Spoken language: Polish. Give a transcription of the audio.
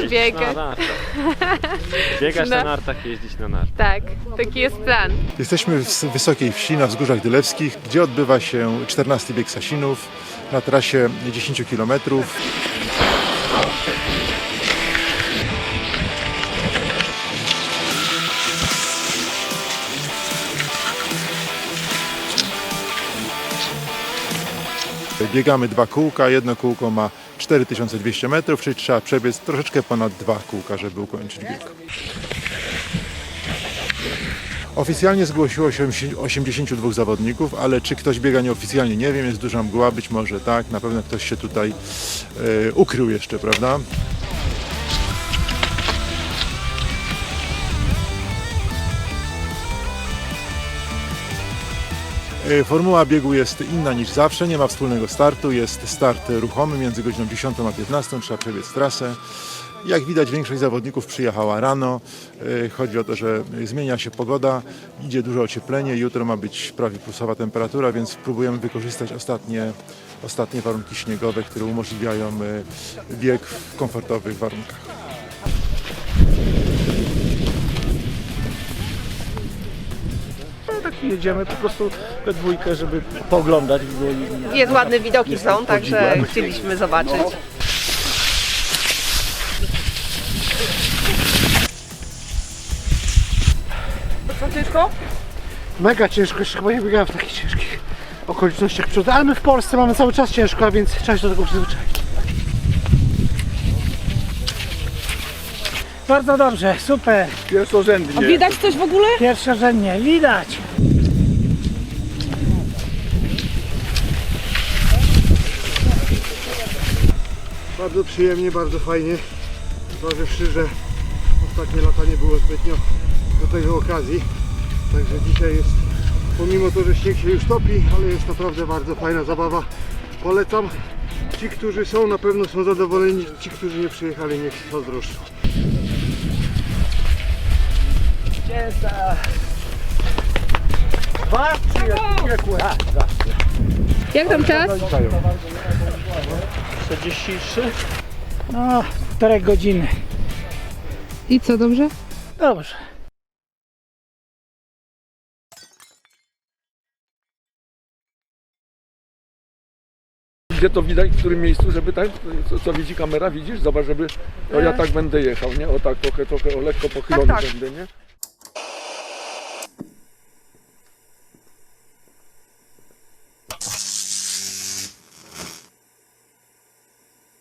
bajkę. Na nartach. Biegać No. na nartach, jeździć na nartach. Tak, taki jest plan. Jesteśmy w wysokiej wsi na wzgórzach dylewskich, gdzie odbywa się 14 bieg Sasinów na trasie 10 km. Biegamy dwa kółka, jedno kółko ma 4200 metrów, czyli trzeba przebiec troszeczkę ponad dwa kółka, żeby ukończyć bieg. Oficjalnie zgłosiło się 82 zawodników, ale czy ktoś biega nieoficjalnie, nie wiem, jest duża mgła, być może tak, na pewno ktoś się tutaj e, ukrył jeszcze, prawda? Formuła biegu jest inna niż zawsze, nie ma wspólnego startu, jest start ruchomy między godziną 10 a 15, trzeba przebiec trasę. Jak widać większość zawodników przyjechała rano, E, chodzi o to, że zmienia się pogoda, idzie duże ocieplenie, jutro ma być prawie plusowa temperatura, więc próbujemy wykorzystać ostatnie, ostatnie warunki śniegowe, które umożliwiają e, bieg w komfortowych warunkach. Jedziemy po prostu we dwójkę, żeby pooglądać. bo- Jest ładne widoki są, także chcieliśmy zobaczyć. Co ciężko? Mega ciężko, jeszcze chyba nie biegałem w takich ciężkich okolicznościach przyrody, ale my w Polsce mamy cały czas ciężko, a więc trzeba się do tego przyzwyczaić. Bardzo dobrze, super. Pierwszorzędnie. Widać coś w ogóle? Pierwszorzędnie, widać. Bardzo przyjemnie, bardzo fajnie. Zważywszy, że ostatnie lata nie było zbytnio do tego okazji. Także dzisiaj jest, pomimo to, że śnieg się już topi, ale jest naprawdę bardzo fajna zabawa. Polecam. Ci, którzy są, na pewno są zadowoleni. Ci, którzy nie przyjechali, niech zazdroszczą. Dwa, trzy, jak jak Jak tam czas? 43. No, półtorej godziny. I co, dobrze? Dobrze. Gdzie to widać, w którym miejscu, żeby tak, co, co widzi kamera, widzisz? Zobacz, żeby, o ja tak będę jechał, nie? O tak, trochę, trochę, o lekko pochylony Tak, tak. będę, nie?